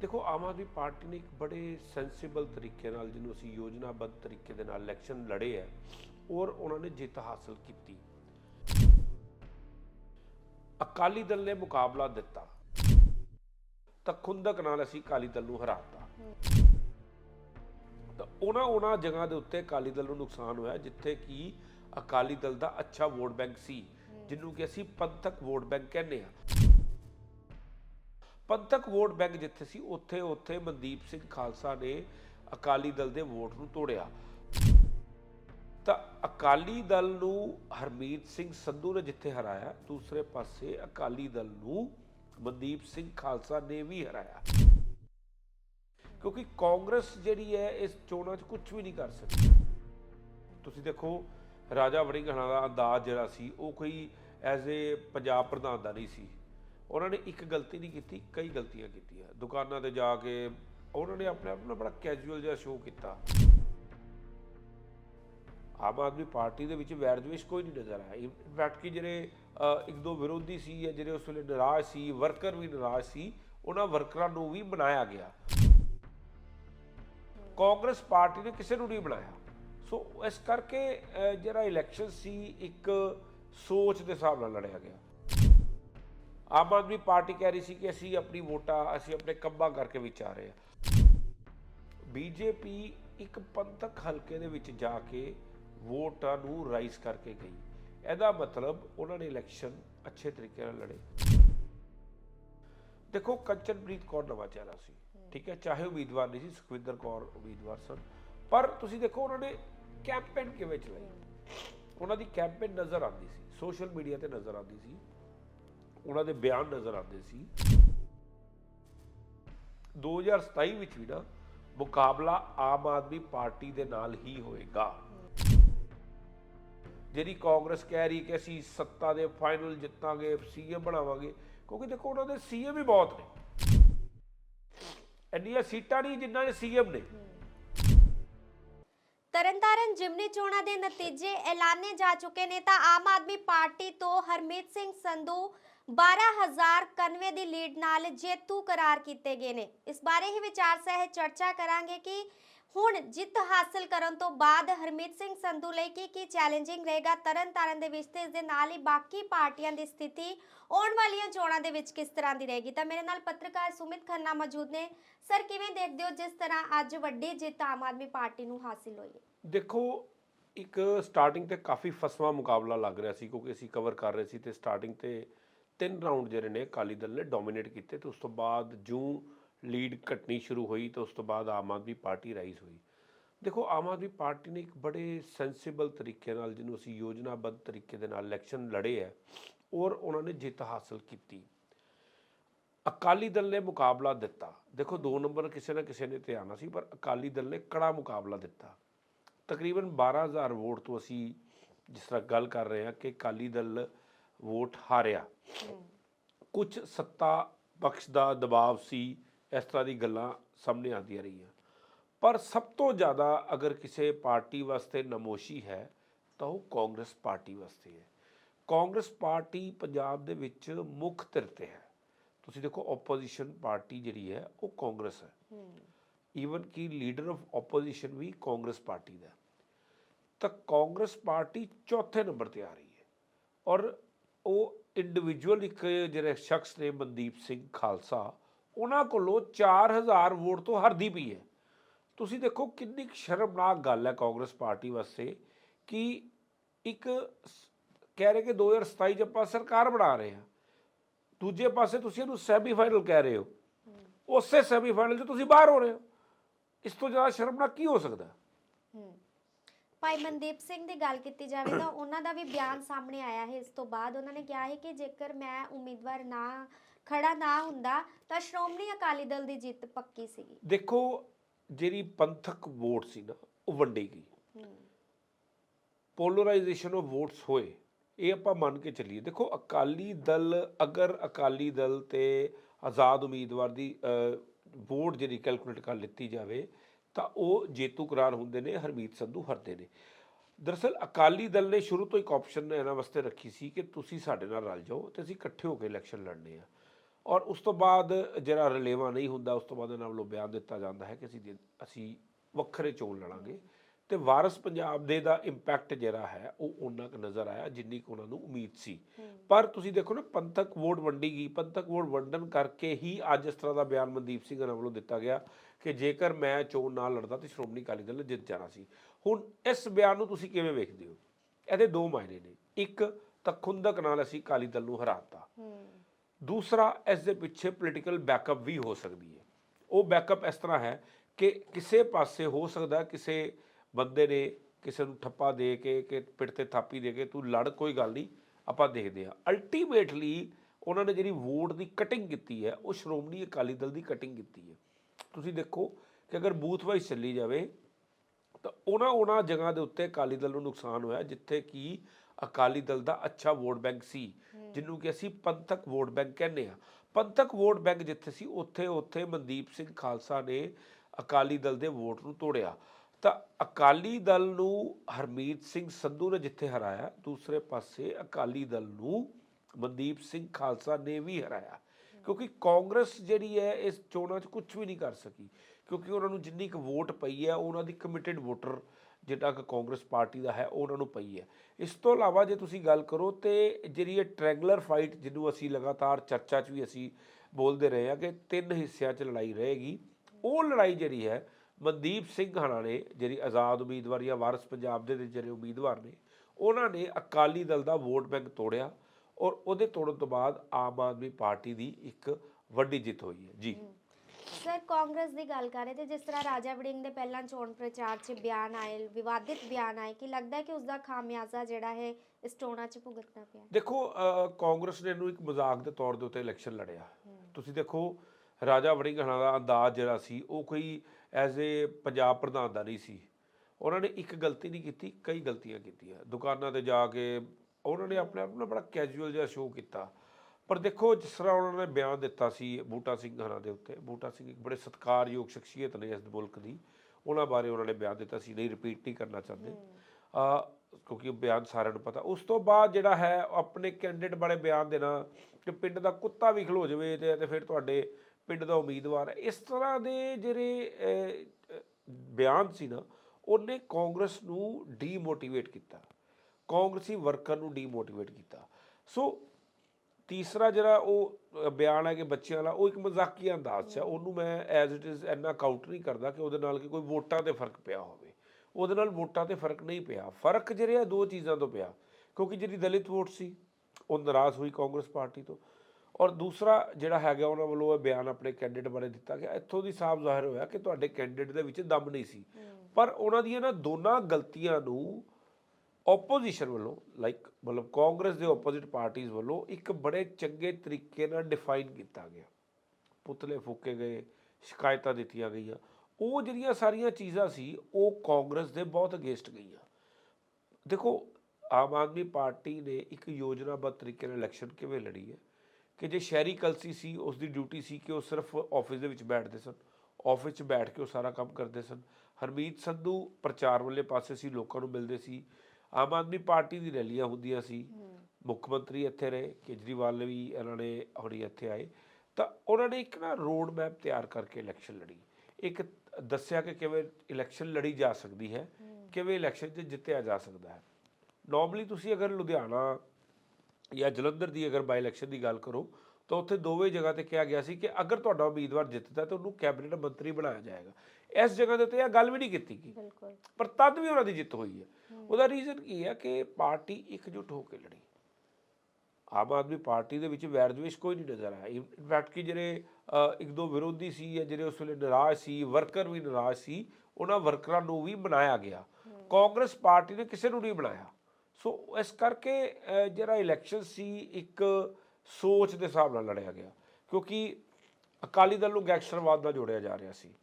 ਦੇਖੋ, ਆਮ ਆਦਮੀ ਪਾਰਟੀ ਨੇ ਇੱਕ ਬੜੇ ਸੈਂਸੀਬਲ ਤਰੀਕੇ ਨਾਲ, ਜਿਹਨੂੰ ਅਸੀਂ ਯੋਜਨਾਬੱਧ ਤਰੀਕੇ ਦੇ ਨਾਲ ਇਲੈਕਸ਼ਨ ਲੜੇ ਹੈ ਔਰ ਉਹਨਾਂ ਨੇ ਜਿੱਤ ਹਾਸਲ ਕੀਤੀ। ਅਕਾਲੀ ਦਲ ਨੇ ਮੁਕਾਬਲਾ ਦਿੱਤਾ। ਤਾਂ ਖੁੰਦਕ ਨਾਲ ਅਸੀਂ ਅਕਾਲੀ ਦਲ ਨੂੰ ਹਰਾਤਾ। ਤਾਂ ਉਹਨਾਂ ਉਹਨਾਂ ਜਗ੍ਹਾ ਦੇ ਉੱਤੇ ਅਕਾਲੀ ਦਲ ਨੂੰ ਨੁਕਸਾਨ ਹੋਇਆ, ਜਿੱਥੇ ਕਿ ਅਕਾਲੀ ਦਲ ਦਾ ਅੱਛਾ ਵੋਟ ਬੈਂਕ ਸੀ, ਜਿਹਨੂੰ ਕਿ ਅਸੀਂ ਪੰਥਕ ਵੋਟ ਬੈਂਕ ਕਹਿੰਦੇ ਆ ਪੰਥਕ ਵੋਟ ਬੈਂਕ ਜਿੱਥੇ ਸੀ, ਉੱਥੇ ਉੱਥੇ ਮਨਦੀਪ ਸਿੰਘ ਖਾਲਸਾ ਨੇ ਅਕਾਲੀ ਦਲ ਦੇ ਵੋਟ ਨੂੰ ਤੋੜਿਆ। ਤਾਂ ਅਕਾਲੀ ਦਲ ਨੂੰ ਹਰਮੀਤ ਸਿੰਘ ਸੰਧੂ ਨੇ ਜਿੱਥੇ ਹਰਾਇਆ, ਦੂਸਰੇ ਪਾਸੇ ਅਕਾਲੀ ਦਲ ਨੂੰ ਮਨਦੀਪ ਸਿੰਘ ਖਾਲਸਾ ਨੇ ਵੀ ਹਰਾਇਆ। ਕਿਉਂਕਿ ਕਾਂਗਰਸ ਜਿਹੜੀ ਹੈ, ਇਸ ਚੋਣਾਂ 'ਚ ਕੁਝ ਵੀ ਨਹੀਂ ਕਰ ਸਕਦੀ। ਤੁਸੀਂ ਦੇਖੋ, ਰਾਜਾ ਵੜਿੰਗਾਣਾ ਦਾ ਅੰਦਾਜ਼ ਜਿਹੜਾ ਸੀ, ਉਹ ਕੋਈ ਐਜ਼ ਏ ਪੰਜਾਬ ਪ੍ਰਧਾਨ ਦਾ ਨਹੀਂ ਸੀ। ਉਹਨਾਂ ਨੇ ਇੱਕ ਗਲਤੀ ਨਹੀਂ ਕੀਤੀ, ਕਈ ਗਲਤੀਆਂ ਕੀਤੀਆਂ। ਦੁਕਾਨਾਂ ਤੇ ਜਾ ਕੇ ਉਹਨਾਂ ਨੇ ਆਪਣੇ ਆਪ ਨੂੰ ਬੜਾ ਕੈਜੂਅਲ ਜਿਹਾ ਸ਼ੋਅ ਕੀਤਾ। ਆਮ ਆਦਮੀ ਪਾਰਟੀ ਦੇ ਵਿੱਚ ਵੈਰ ਦਵੇਸ਼ ਕੋਈ ਨਹੀਂ ਨਜ਼ਰ ਆਇਆ। ਇਨਫੈਕਟ ਕਿ ਜਿਹੜੇ ਇੱਕ ਦੋ ਵਿਰੋਧੀ ਸੀ ਜਾਂ ਜਿਹੜੇ ਉਸ ਵੇਲੇ ਨਾਰਾਜ਼ ਸੀ, ਵਰਕਰ ਵੀ ਨਾਰਾਜ਼ ਸੀ, ਉਹਨਾਂ ਵਰਕਰਾਂ ਨੂੰ ਵੀ ਬਣਾਇਆ ਗਿਆ। ਕਾਂਗਰਸ ਪਾਰਟੀ ਨੇ ਕਿਸੇ ਨੂੰ ਨਹੀਂ ਬਣਾਇਆ ਸੋ ਇਸ ਕਰਕੇ ਜਿਹੜਾ ਇਲੈਕਸ਼ਨ ਸੀ, ਇੱਕ ਸੋਚ ਦੇ ਹਿਸਾਬ ਨਾਲ ਲੜਿਆ ਗਿਆ। ਆਮ ਆਦਮੀ ਪਾਰਟੀ ਕਹਿ ਰਹੀ ਸੀ ਕਿ ਅਸੀਂ ਆਪਣੀ ਵੋਟਾਂ, ਅਸੀਂ ਆਪਣੇ ਕੰਮਾਂ ਕਰਕੇ ਵਿਚਾਰ ਵਿਚਾਰੇ ਆ ਬੀਜੇਪੀ ਇੱਕ ਪੰਥਕ ਹਲਕੇ ਦੇ ਵਿੱਚ ਜਾ ਕੇ ਵੋਟਾਂ ਨੂੰ ਰਾਈਜ਼ ਕਰਕੇ ਗਈ। ਇਹਦਾ ਮਤਲਬ ਉਹਨਾਂ ਨੇ ਇਲੈਕਸ਼ਨ ਅੱਛੇ ਤਰੀਕੇ ਨਾਲ ਲੜੇ। ਦੇਖੋ, ਕੰਚਨਪ੍ਰੀਤ ਕੌਰ ਨਵਾਂ ਚਿਹਰਾ ਸੀ, ਠੀਕ ਹੈ? ਚਾਹੇ ਉਮੀਦਵਾਰ ਨਹੀਂ ਸੀ, ਸੁਖਵਿੰਦਰ ਕੌਰ ਉਮੀਦਵਾਰ ਸਨ। ਪਰ ਤੁਸੀਂ ਦੇਖੋ, ਉਹਨਾਂ ਨੇ ਕੈਂਪੇਨ ਕਿਵੇਂ ਚਲਾਈ? ਉਹਨਾਂ ਦੀ ਕੈਂਪੇਨ ਨਜ਼ਰ ਆਉਂਦੀ ਸੀ, ਸੋਸ਼ਲ ਮੀਡੀਆ ਤੇ ਨਜ਼ਰ ਆਉਂਦੀ ਸੀ। ਉਹਨਾਂ ਦੇ ਬਿਆਨ ਨਜ਼ਰ ਆਉਂਦੇ ਸੀ। 2027 ਵਿੱਚ ਵੀ ਨਾ ਮੁਕਾਬਲਾ ਆਮ ਆਦਮੀ ਪਾਰਟੀ ਦੇ ਨਾਲ ਹੀ ਹੋਏਗਾ। ਜਿਹੜੀ ਕਾਂਗਰਸ ਕਹਿ ਰਹੀ ਕਿ ਅਸੀਂ ਸੱਤਾ ਦੇ ਫਾਈਨਲ ਜਿੱਤਾਂਗੇ, ਸੀਐਮ ਬਣਾਵਾਂਗੇ, ਕਿਉਂਕਿ ਦੇਖੋ ਉਹਨਾਂ ਦੇ ਸੀਐਮ ਵੀ ਬਹੁਤ ਨੇ। ਇੰਨੀਆਂ ਸੀਟਾਂ ਨਹੀਂ ਜਿੰਨਾ ਇਹ ਸੀਐਮ ਨੇ। ਤਰਨਤਾਰਨ ਜਿਮਨੀ ਚੋਣਾਂ ਦੇ ਨਤੀਜੇ ਐਲਾਨੇ ਜਾ ਚੁੱਕੇ ਨੇ ਤਾਂ ਆਮ ਆਦਮੀ ਪਾਰਟੀ ਤੋਂ ਹਰਮੀਤ ਸਿੰਘ ਸੰਧੂ 12091 ਦੀ ਲੀਡ ਨਾਲ ਜੇਤੂ ਕਰਾਰ ਕੀਤੇ ਗਏ ਨੇ। ਇਸ ਬਾਰੇ ਹੀ ਵਿਚਾਰ ਸਹਿ ਚਰਚਾ ਕਰਾਂਗੇ ਕਿ ਹੁਣ ਜਿੱਤ ਹਾਸਲ ਕਰਨ ਤੋਂ ਬਾਅਦ ਹਰਮੀਤ ਸਿੰਘ ਸੰਧੂ ਲਈ ਕੀ ਕੀ ਚੈਲੰਜਿੰਗ ਰਹੇਗਾ, ਤਰਨਤਾਰਨ ਦੇ ਵਿੱਚ ਤੇ ਇਸ ਦੇ ਨਾਲ ਹੀ ਬਾਕੀ ਪਾਰਟੀਆਂ ਦੀ ਸਥਿਤੀ ਆਉਣ ਵਾਲੀਆਂ ਚੋਣਾਂ ਦੇ ਵਿੱਚ ਕਿਸ ਤਰ੍ਹਾਂ ਦੀ ਰਹੇਗੀ? ਤਾਂ ਮੇਰੇ ਨਾਲ ਪੱਤਰਕਾਰ ਸੁਮਿਤ ਖੰਨਾ ਮੌਜੂਦ ਨੇ। ਸਰ, ਕਿਵੇਂ ਦੇਖਦੇ ਹੋ ਜਿਸ ਤਰ੍ਹਾਂ ਅੱਜ ਵੱਡੀ ਜਿੱਤ ਆਮ ਆਦਮੀ ਪਾਰਟੀ ਨੂੰ ਹਾਸਿਲ ਹੋਈ ਦੇਖੋ, ਇੱਕ ਸਟਾਰਟਿੰਗ ਤੇ ਕਾਫੀ ਫਸਵਾ ਮੁਕਾਬਲਾ ਲੱਗ ਰਿਹਾ ਸੀ ਕਿਉਂਕਿ ਅਸੀਂ ਕਵਰ ਕਰ ਰਹੇ ਸੀ ਤੇ ਸਟਾਰਟਿੰਗ ਤੇ ਤਿੰਨ ਰਾਊਂਡ ਜਿਹੜੇ ਨੇ ਅਕਾਲੀ ਦਲ ਨੇ ਡੋਮੀਨੇਟ ਕੀਤੇ ਤੇ ਉਸ ਤੋਂ ਬਾਅਦ ਜੂ ਲੀਡ ਘਟਣੀ ਸ਼ੁਰੂ ਹੋਈ ਤੇ ਉਸ ਤੋਂ ਬਾਅਦ ਆਮ ਆਦਮੀ ਪਾਰਟੀ ਰਾਈਜ਼ ਹੋਈ। ਦੇਖੋ, ਆਮ ਆਦਮੀ ਪਾਰਟੀ ਨੇ ਇੱਕ ਬੜੇ ਸੈਂਸੀਬਲ ਤਰੀਕੇ ਨਾਲ ਜਿਹਨੂੰ ਅਸੀਂ ਯੋਜਨਾਬੱਧ ਤਰੀਕੇ ਦੇ ਨਾਲ ਇਲੈਕਸ਼ਨ ਲੜੇ ਹੈ, ਔਰ ਉਹਨਾਂ ਨੇ ਜਿੱਤ ਹਾਸਲ ਕੀਤੀ। ਅਕਾਲੀ ਦਲ ਨੇ ਮੁਕਾਬਲਾ ਦਿੱਤਾ। ਦੇਖੋ, ਦੋ ਨੰਬਰ ਕਿਸੇ ਨਾ ਕਿਸੇ ਨੇ ਤੇ ਆਣਾ ਸੀ, ਪਰ ਅਕਾਲੀ ਦਲ ਨੇ ਕੜਾ ਮੁਕਾਬਲਾ ਦਿੱਤਾ। ਤਕਰੀਬਨ 12000 ਵੋਟ ਤੋਂ ਅਸੀਂ ਜਿਸ ਤਰ੍ਹਾਂ ਗੱਲ ਕਰ ਰਹੇ ਹਾਂ ਕਿ ਅਕਾਲੀ ਦਲ ਵੋਟ ਹਾਰਿਆ। ਕੁਝ ਸੱਤਾ ਪਕਸ਼ ਦਾ ਦਬਾਅ ਸੀ ਇਸ ਤਰ੍ਹਾਂ ਦੀ ਗੱਲਾਂ ਸਾਹਮਣੇ ਆਉਂਦੀਆਂ ਰਹੀਆਂ। ਪਰ ਸਭ ਤੋਂ ਜ਼ਿਆਦਾ ਅਗਰ ਕਿਸੇ ਪਾਰਟੀ ਵਾਸਤੇ ਨਮੋਸ਼ੀ ਹੈ ਤਾਂ ਉਹ ਕਾਂਗਰਸ ਪਾਰਟੀ ਵਾਸਤੇ ਹੈ। ਕਾਂਗਰਸ ਪਾਰਟੀ ਪੰਜਾਬ ਦੇ ਵਿੱਚ ਮੁੱਖ ਧਿਰ ਤੇ ਹੈ। ਤੁਸੀਂ ਦੇਖੋ ਆਪੋਜੀਸ਼ਨ ਪਾਰਟੀ ਜਿਹੜੀ ਹੈ ਉਹ ਕਾਂਗਰਸ ਹੈ। ਈਵਨ ਕਿ ਲੀਡਰ ਆਫ ਆਪੋਜੀਸ਼ਨ ਵੀ ਕਾਂਗਰਸ ਪਾਰਟੀ ਦਾ। ਤਾਂ ਕਾਂਗਰਸ ਪਾਰਟੀ ਚੌਥੇ ਨੰਬਰ ਤੇ ਆ ਰਹੀ ਹੈ। ਔਰ ਉਹ ਇੰਡੀਵਿਜੂਅਲ ਇੱਕ ਜਿਹੜੇ ਸ਼ਖਸ ਨੇ ਮਨਦੀਪ ਸਿੰਘ ਖਾਲਸਾ ਉਹਨਾਂ ਕੋਲੋਂ 4000 ਵੋਟ ਤੋਂ ਹਰਦੀ ਪਈ ਹੈ। ਤੁਸੀਂ ਦੇਖੋ ਕਿੰਨੀ ਸ਼ਰਮਨਾਕ ਗੱਲ ਹੈ ਕਾਂਗਰਸ ਪਾਰਟੀ ਵਾਸਤੇ ਕਿ ਇੱਕ ਕਹਿ ਰਹੇ ਕਿ 2027 ਚ ਆਪਾਂ ਸਰਕਾਰ ਬਣਾ ਰਹੇ ਹਾਂ। ਦੂਜੇ ਪਾਸੇ ਤੁਸੀਂ ਇਹਨੂੰ ਸੈਮੀਫਾਈਨਲ ਕਹਿ ਰਹੇ ਹੋ। ਉਸੇ ਸੈਮੀਫਾਈਨਲ 'ਚ ਤੁਸੀਂ ਬਾਹਰ ਹੋ ਰਹੇ ਹੋ। ਇਸ ਤੋਂ ਜ਼ਿਆਦਾ ਸ਼ਰਮਨਾਕ ਕੀ ਹੋ ਸਕਦਾ? ਹੂੰ। ਭਾਈ ਮਨਦੀਪ ਸਿੰਘ ਦੀ ਗੱਲ ਕੀਤੀ ਜਾਵੇ ਤਾਂ ਉਹਨਾਂ ਦਾ ਵੀ ਬਿਆਨ ਸਾਹਮਣੇ ਆਇਆ ਹੈ। ਇਸ ਤੋਂ ਬਾਅਦ ਉਹਨਾਂ ਨੇ ਕਿਹਾ ਹੈ ਕਿ ਜੇਕਰ ਮੈਂ ਉਮੀਦਵਾਰ ਨਾ ਖੜਾ ਨਾ ਹੁੰਦਾ ਤਾਂ ਸ਼੍ਰੋਮਣੀ ਅਕਾਲੀ ਦਲ ਦੀ ਜਿੱਤ ਪੱਕੀ ਸੀਗੀ। ਦੇਖੋ ਜਿਹੜੀ ਪੰਥਕ ਵੋਟ ਸੀ ਨਾ ਉਹ ਵੰਡੀ ਗਈ। ਪੋਲਰਾਈਜੇਸ਼ਨ ਆਫ ਵੋਟਸ ਹੋਏ ਇਹ ਆਪਾਂ ਮੰਨ ਕੇ ਚੱਲੀਏ। ਦੇਖੋ ਅਕਾਲੀ ਦਲ ਅਗਰ ਅਕਾਲੀ ਦਲ ਤੇ ਆਜ਼ਾਦ ਉਮੀਦਵਾਰ ਦੀ ਵੋਟ ਜਿਹੜੀ ਕੈਲਕੂਲੇਟ ਕਰ ਲਿੱਤੀ ਜਾਵੇ ਤਾਂ ਉਹ ਜੇਤੂ ਕਰਾਰ ਹੁੰਦੇ ਨੇ ਹਰਮੀਤ ਸੰਧੂ ਹਰਦੇ ਨੇ। ਦਰਅਸਲ ਅਕਾਲੀ ਦਲ ਨੇ ਸ਼ੁਰੂ ਤੋਂ ਇੱਕ ਆਪਸ਼ਨ ਇਹਨਾਂ ਵਾਸਤੇ ਰੱਖੀ ਸੀ ਕਿ ਤੁਸੀਂ ਸਾਡੇ ਨਾਲ ਰਲ ਜਾਓ ਤੇ ਅਸੀਂ ਇਕੱਠੇ ਹੋ ਕੇ ਇਲੈਕਸ਼ਨ ਲੜਨੇ ਆ। ਔਰ ਉਸ ਤੋਂ ਬਾਅਦ ਜਿਹੜਾ ਰਲੇਵਾ ਨਹੀਂ ਹੁੰਦਾ ਉਸ ਤੋਂ ਬਾਅਦ ਇਹਨਾਂ ਵੱਲੋਂ ਬਿਆਨ ਦਿੱਤਾ ਜਾਂਦਾ ਹੈ ਕਿ ਅਸੀਂ ਅਸੀਂ ਵੱਖਰੇ ਚੋਣ ਲੜਾਂਗੇ। ਤੇ ਵਾਰਸ ਪੰਜਾਬ ਦੇ ਦਾ ਇੰਪੈਕਟ ਜਿਹੜਾ ਹੈ ਉਹ ਉਹਨਾਂ ਕੁ ਨਜ਼ਰ ਆਇਆ ਜਿੰਨੀ ਕੁ ਉਹਨਾਂ ਨੂੰ ਉਮੀਦ ਸੀ। ਪਰ ਤੁਸੀਂ ਦੇਖੋ ਨਾ ਪੰਥਕ ਵੋਟ ਵੰਡੀ ਗਈ। ਪੰਥਕ ਵੋਟ ਵੰਡਣ ਕਰਕੇ ਹੀ ਅੱਜ ਇਸ ਤਰ੍ਹਾਂ ਦਾ ਬਿਆਨ ਮਨਦੀਪ ਸਿੰਘ ਹਰਾਂ ਵੱਲੋਂ ਦਿੱਤਾ ਗਿਆ। ਕਿ ਜੇਕਰ ਮੈਂ ਚੋਣ ਨਾ ਲੜਦਾ ਤੇ ਸ਼੍ਰੋਮਣੀ ਅਕਾਲੀ ਦਲ ਨੇ ਜਿੱਤ ਜਾਣਾ ਸੀ। ਹੁਣ ਇਸ ਬਿਆਨ ਨੂੰ ਤੁਸੀਂ ਕਿਵੇਂ ਵੇਖਦੇ ਹੋ? ਇਹਦੇ ਦੋ ਮਾਇਨੇ ਨੇ। ਇੱਕ ਤਾਂ ਖੁੰਦਕ ਨਾਲ ਅਸੀਂ ਅਕਾਲੀ ਦਲ ਨੂੰ ਹਰਾਤਾ। ਹੂੰ ਦੂਸਰਾ, ਇਸ ਦੇ ਪਿੱਛੇ ਪੋਲੀਟੀਕਲ ਬੈਕਅਪ ਵੀ ਹੋ ਸਕਦੀ ਹੈ। ਉਹ ਬੈਕਅਪ ਇਸ ਤਰ੍ਹਾਂ ਹੈ ਕਿ ਕਿਸੇ ਪਾਸੇ ਹੋ ਸਕਦਾ, ਕਿਸੇ ਬੰਦੇ ਨੇ ਕਿਸੇ ਨੂੰ ਠੱਪਾ ਦੇ ਕੇ, ਕਿ ਪਿੱਠ ਤੇ ਥਾਪੀ ਦੇ ਕੇ ਤੂੰ ਲੜ, ਕੋਈ ਗੱਲ ਨਹੀਂ, ਆਪਾਂ ਦੇਖਦੇ ਹਾਂ। ਅਲਟੀਮੇਟਲੀ ਉਹਨਾਂ ਨੇ ਜਿਹੜੀ ਵੋਟ ਦੀ ਕਟਿੰਗ ਕੀਤੀ ਹੈ, ਉਹ ਸ਼੍ਰੋਮਣੀ ਅਕਾਲੀ ਦਲ ਦੀ ਕਟਿੰਗ ਕੀਤੀ ਹੈ। ਤੁਸੀਂ ਦੇਖੋ ਕਿ ਅਗਰ ਬੂਥ ਵਾਈਜ਼ ਚੱਲੀ ਜਾਵੇ ਤਾਂ ਉਹਨਾਂ ਉਹਨਾਂ ਜਗ੍ਹਾ ਦੇ ਉੱਤੇ ਅਕਾਲੀ ਦਲ ਨੂੰ ਨੁਕਸਾਨ ਹੋਇਆ ਜਿੱਥੇ ਕਿ ਅਕਾਲੀ ਦਲ ਦਾ ਅੱਛਾ ਵੋਟ ਬੈਂਕ ਸੀ ਜਿਹਨੂੰ ਕਿ ਅਸੀਂ ਪੰਥਕ ਵੋਟ ਬੈਂਕ ਕਹਿੰਦੇ ਆ ਪੰਥਕ ਵੋਟ ਬੈਂਕ ਜਿੱਥੇ ਸੀ ਉੱਥੇ ਉੱਥੇ ਮਨਦੀਪ ਸਿੰਘ ਖਾਲਸਾ ਨੇ ਅਕਾਲੀ ਦਲ ਦੇ ਵੋਟ ਨੂੰ ਤੋੜਿਆ। ਤਾਂ ਅਕਾਲੀ ਦਲ ਨੂੰ ਹਰਮੀਤ ਸਿੰਘ ਸੰਧੂ ਨੇ ਜਿੱਥੇ ਹਰਾਇਆ ਦੂਸਰੇ ਪਾਸੇ ਅਕਾਲੀ ਦਲ ਨੂੰ ਮਨਦੀਪ ਸਿੰਘ ਖਾਲਸਾ ਨੇ ਵੀ ਹਰਾਇਆ। ਕਿਉਂਕਿ ਕਾਂਗਰਸ ਜਿਹੜੀ ਹੈ ਇਸ ਚੋਣਾਂ 'ਚ ਕੁਝ ਵੀ ਨਹੀਂ ਕਰ ਸਕੀ। ਕਿਉਂਕਿ ਉਹਨਾਂ ਨੂੰ ਜਿੰਨੀ ਕੁ ਵੋਟ ਪਈ ਹੈ, ਉਹਨਾਂ ਦੀ ਕਮਿਟਿਡ ਵੋਟਰ ਜਿਹੜਾ ਕਿ ਕਾਂਗਰਸ ਪਾਰਟੀ ਦਾ ਹੈ ਉਹ ਉਹਨਾਂ ਨੂੰ ਪਈ ਹੈ। ਇਸ ਤੋਂ ਇਲਾਵਾ ਜੇ ਤੁਸੀਂ ਗੱਲ ਕਰੋ ਤੇ ਜਿਹੜੀ ਇਹ ਟ੍ਰੈਂਗੂਲਰ ਫਾਈਟ ਜਿਹਨੂੰ ਅਸੀਂ ਲਗਾਤਾਰ ਚਰਚਾ 'ਚ ਵੀ ਅਸੀਂ ਬੋਲਦੇ ਰਹੇ ਹਾਂ ਕਿ ਤਿੰਨ ਹਿੱਸਿਆਂ 'ਚ ਲੜਾਈ ਰਹੇਗੀ, ਉਹ ਲੜਾਈ ਜਿਹੜੀ ਹੈ, ਮਨਦੀਪ ਸਿੰਘ ਹਣਾ ਨੇ ਜਿਹੜੀ ਆਜ਼ਾਦ ਉਮੀਦਵਾਰ ਜਾਂ ਵਾਰਸ ਪੰਜਾਬ ਦੇ ਜਿਹੜੇ ਉਮੀਦਵਾਰ ਨੇ, ਉਹਨਾਂ ਨੇ ਅਕਾਲੀ ਦਲ ਦਾ ਵੋਟ ਬੈਂਕ ਤੋੜਿਆ। ਔਰ ਉਹਦੇ ਤੋੜਨ ਤੋਂ ਬਾਅਦ ਆਮ ਆਦਮੀ ਪਾਰਟੀ ਦੀ ਇੱਕ ਵੱਡੀ ਜਿੱਤ ਹੋਈ ਹੈ। ਜੀ। ਸਰ ਕਾਂਗਰਸ ਦੀ ਗੱਲ ਕਰ ਰਹੇ ਤੇ ਜਿਸ ਤਰ੍ਹਾਂ ਰਾਜਾ ਵੜਿੰਗ ਦੇ ਪਹਿਲਾਂ ਚੋਣ ਪ੍ਰਚਾਰ 'ਚ ਬਿਆਨ ਆਏ ਵਿਵਾਦਿਤ ਬਿਆਨ ਆਏ ਕਿ ਲੱਗਦਾ ਹੈ ਕਿ ਉਸ ਦਾ ਖਾਮਿਆਜ਼ਾ ਜਿਹੜਾ ਹੈ ਇਸ ਚੋਣਾਂ 'ਚ ਭੁਗਤਣਾ ਪਿਆ? ਦੇਖੋ ਕਾਂਗਰਸ ਨੇ ਇਹਨੂੰ ਇੱਕ ਮਜ਼ਾਕ ਦੇ ਤੌਰ ਦੇ ਉੱਤੇ ਇਲੈਕਸ਼ਨ ਲੜਿਆ। ਤੁਸੀਂ ਦੇਖੋ ਰਾਜਾ ਵੜਿੰਗਣਾ ਦਾ ਅੰਦਾਜ਼ ਜਿਹੜਾ ਸੀ ਉਹ ਕੋਈ ਐਜ਼ ਏ ਪੰਜਾਬ ਪ੍ਰਧਾਨ ਦਾ ਨਹੀਂ ਸੀ। ਉਹਨਾਂ ਨੇ ਇੱਕ ਗਲਤੀ ਨਹੀਂ ਕੀਤੀ ਕਈ ਗਲਤੀਆਂ ਕੀਤੀਆਂ। ਦੁਕਾਨਾਂ ਤੇ ਜਾ ਕੇ ਉਹਨਾਂ ਨੇ ਆਪਣੇ ਆਪ ਨੂੰ ਬੜਾ ਕੈਜੂਅਲ ਜਿਹਾ ਸ਼ੋਅ ਕੀਤਾ। ਪਰ ਦੇਖੋ ਜਿਸ ਤਰ੍ਹਾਂ ਉਹਨਾਂ ਨੇ ਬਿਆਨ ਦਿੱਤਾ ਸੀ ਬੂਟਾ ਸਿੰਘ ਹਰਾਂ ਦੇ ਉੱਤੇ ਬੂਟਾ ਸਿੰਘ ਇੱਕ ਬੜੇ ਸਤਿਕਾਰਯੋਗ ਸ਼ਖਸੀਅਤ ਨੇ ਇਸ ਮੁਲਕ ਦੀ। ਉਹਨਾਂ ਬਾਰੇ ਉਹਨਾਂ ਨੇ ਬਿਆਨ ਦਿੱਤਾ ਸੀ ਨਹੀਂ ਰਿਪੀਟ ਨਹੀਂ ਕਰਨਾ ਚਾਹੁੰਦੇ। ਆ ਕਿਉਂਕਿ ਉਹ ਬਿਆਨ ਸਾਰਿਆਂ ਨੂੰ ਪਤਾ। ਉਸ ਤੋਂ ਬਾਅਦ ਜਿਹੜਾ ਹੈ ਆਪਣੇ ਕੈਂਡੀਡੇਟ ਬਾਰੇ ਬਿਆਨ ਦੇਣਾ ਕਿ ਪਿੰਡ ਦਾ ਕੁੱਤਾ ਵੀ ਖਲੋ ਜਾਵੇ ਤੇ ਤੇ ਫਿਰ ਤੁਹਾਡੇ ਪਿੰਡ ਦਾ ਉਮੀਦਵਾਰ। ਇਸ ਤਰ੍ਹਾਂ ਦੇ ਜਿਹੜੇ ਬਿਆਨ ਸੀ ਨਾ ਉਹਨੇ ਕਾਂਗਰਸ ਨੂੰ ਡੀਮੋਟੀਵੇਟ ਕੀਤਾ। ਕਾਂਗਰਸੀ ਵਰਕਰ ਨੂੰ ਡੀਮੋਟੀਵੇਟ ਕੀਤਾ। ਸੋ ਤੀਸਰਾ ਜਿਹੜਾ ਉਹ ਬਿਆਨ ਹੈ ਕਿ ਬੱਚਿਆਂ ਵਾਲਾ ਉਹ ਇੱਕ ਮਜ਼ਾਕੀਆ ਅੰਦਾਜ਼ 'ਚ ਹੈ ਉਹਨੂੰ ਮੈਂ ਐਜ਼ ਇਟ ਇਜ਼ ਇੰਨਾ ਕਾਊਂਟ ਨਹੀਂ ਕਰਦਾ ਕਿ ਉਹਦੇ ਨਾਲ ਕਿ ਕੋਈ ਵੋਟਾਂ ਤੇ ਫ਼ਰਕ ਪਿਆ ਹੋਵੇ। ਉਹਦੇ ਨਾਲ ਵੋਟਾਂ ਤੇ ਫ਼ਰਕ ਨਹੀਂ ਪਿਆ। ਫ਼ਰਕ ਜਿਹੜਾ ਦੋ ਚੀਜ਼ਾਂ ਤੋਂ ਪਿਆ। ਕਿਉਂਕਿ ਜਿਹੜੀ ਦਲਿਤ ਵੋਟ ਸੀ ਉਹ ਨਾਰਾਜ਼ ਹੋਈ ਕਾਂਗਰਸ ਪਾਰਟੀ ਤੋਂ। ਔਰ ਦੂਸਰਾ ਜਿਹੜਾ ਹੈਗਾ ਉਹਨਾਂ ਵੱਲੋਂ ਇਹ ਬਿਆਨ ਆਪਣੇ ਕੈਂਡੀਡੇਟ ਬਾਰੇ ਦਿੱਤਾ ਗਿਆ। ਇੱਥੋਂ ਦੀ ਸਾਫ਼ ਜ਼ਾਹਿਰ ਹੋਇਆ ਕਿ ਤੁਹਾਡੇ ਕੈਂਡੀਡੇਟ ਦੇ ਵਿੱਚ ਦਮ ਨਹੀਂ ਸੀ। ਪਰ ਉਹਨਾਂ ਦੀਆਂ ਨਾ ਦੋਨਾਂ ਗਲਤੀਆਂ ਨੂੰ ਆਪੋਜੀਸ਼ਨ ਵੱਲੋਂ ਲਾਈਕ ਮਤਲਬ ਕਾਂਗਰਸ ਦੇ ਆਪੋਜ਼ਿਟ ਪਾਰਟੀਆਂ ਵੱਲੋਂ ਇੱਕ ਬੜੇ ਚੰਗੇ ਤਰੀਕੇ ਨਾਲ ਡਿਫਾਈਨ ਕੀਤਾ ਗਿਆ। ਪੁਤਲੇ ਫੂਕੇ ਗਏ, ਸ਼ਿਕਾਇਤਾਂ ਦਿੱਤੀਆਂ ਗਈਆਂ। ਉਹ ਜਿਹੜੀਆਂ ਸਾਰੀਆਂ ਚੀਜ਼ਾਂ ਸੀ, ਉਹ ਕਾਂਗਰਸ ਦੇ ਬਹੁਤ ਅਗੇਂਸਟ ਗਈਆਂ। ਦੇਖੋ, ਆਮ ਆਦਮੀ ਪਾਰਟੀ ਨੇ ਇੱਕ ਯੋਜਨਾਬੱਧ ਤਰੀਕੇ ਨਾਲ ਇਲੈਕਸ਼ਨ ਕਿਵੇਂ ਲੜੀ ਹੈ? ਕਿ ਜੇ ਸ਼ਹਿਰੀ ਕਲਸੀ ਸੀ ਉਸ ਦੀ ਡਿਊਟੀ ਸੀ ਕਿ ਉਹ ਸਿਰਫ ਆਫਿਸ ਦੇ ਵਿੱਚ ਬੈਠਦੇ ਸਨ। ਆਫਿਸ 'ਚ ਬੈਠ ਕੇ ਉਹ ਸਾਰਾ ਕੰਮ ਕਰਦੇ ਸਨ। ਹਰਮੀਤ ਸੰਧੂ ਪ੍ਰਚਾਰ ਵਾਲੇ ਪਾਸੇ ਸੀ, ਲੋਕਾਂ ਨੂੰ ਮਿਲਦੇ ਸੀ। ਆਮ ਆਦਮੀ ਪਾਰਟੀ ਦੀ ਰੈਲੀਆਂ ਹੁੰਦੀਆਂ ਸੀ। ਮੁੱਖ ਮੰਤਰੀ ਇੱਥੇ ਰਹੇ, ਕੇਜਰੀਵਾਲ ਵੀ ਇਹਨਾਂ ਨੇ ਹੁਣੀ ਇੱਥੇ ਆਏ। ਤਾਂ ਉਹਨਾਂ ਨੇ ਇੱਕ ਨਾ ਰੋਡ ਮੈਪ ਤਿਆਰ ਕਰਕੇ ਇਲੈਕਸ਼ਨ ਲੜੀ। ਇੱਕ ਦੱਸਿਆ ਕਿ ਕਿਵੇਂ ਇਲੈਕਸ਼ਨ ਲੜੀ ਜਾ ਸਕਦੀ ਹੈ, ਕਿਵੇਂ ਇਲੈਕਸ਼ਨ 'ਚ ਜਿੱਤਿਆ ਜਾ ਸਕਦਾ ਹੈ। ਨਾਰਮਲੀ ਤੁਸੀਂ ਅਗਰ ਲੁਧਿਆਣਾ ਜਾਂ ਜਲੰਧਰ ਦੀ ਅਗਰ ਬਾਈ ਇਲੈਕਸ਼ਨ ਦੀ ਗੱਲ ਕਰੋ, ਤਾਂ ਉੱਥੇ ਦੋਵੇਂ ਜਗ੍ਹਾ ਤੇ ਕਿਹਾ ਗਿਆ ਸੀ ਕਿ ਅਗਰ ਤੁਹਾਡਾ ਉਮੀਦਵਾਰ ਜਿੱਤਦਾ ਤਾਂ ਉਹਨੂੰ ਕੈਬਨਿਟ ਮੰਤਰੀ ਬਣਾਇਆ ਜਾਏਗਾ। ਇਸ ਜਗ੍ਹਾ ਦੇ ਉੱਤੇ ਇਹ ਗੱਲ ਵੀ ਨਹੀਂ ਕੀਤੀ ਗਈ। ਬਿਲਕੁਲ। ਪਰ ਤਦ ਵੀ ਉਹਨਾਂ ਦੀ ਜਿੱਤ ਹੋਈ ਹੈ। ਉਹਦਾ ਰੀਜ਼ਨ ਕੀ ਹੈ ਕਿ ਪਾਰਟੀ ਇਕਜੁੱਟ ਹੋ ਕੇ ਲੜੀ। ਆਮ ਆਦਮੀ ਪਾਰਟੀ ਦੇ ਵਿੱਚ ਵੈਰ ਦਵੇਸ਼ ਕੋਈ ਨਹੀਂ ਨਜ਼ਰ ਆਇਆ। ਇਨਫੈਕਟ ਕਿ ਜਿਹੜੇ ਇੱਕ ਦੋ ਵਿਰੋਧੀ ਸੀ ਜਾਂ ਜਿਹੜੇ ਉਸ ਵੇਲੇ ਨਾਰਾਜ਼ ਸੀ ਵਰਕਰ ਵੀ ਨਾਰਾਜ਼ ਸੀ ਉਹਨਾਂ ਵਰਕਰਾਂ ਨੂੰ ਵੀ ਬਣਾਇਆ ਗਿਆ। ਕਾਂਗਰਸ ਪਾਰਟੀ ਨੇ ਕਿਸੇ ਨੂੰ ਨਹੀਂ ਬਣਾਇਆ। ਸੋ ਇਸ ਕਰਕੇ ਜਿਹੜਾ ਇਲੈਕਸ਼ਨ ਸੀ ਇੱਕ ਸੋਚ ਦੇ ਹਿਸਾਬ ਨਾਲ ਲੜਿਆ ਗਿਆ। ਕਿਉਂਕਿ ਅਕਾਲੀ ਦਲ ਨੂੰ ਗੈਂਗਸਟਰਵਾਦ ਨਾਲ ਜੋੜਿਆ ਜਾ ਰਿਹਾ ਸੀ।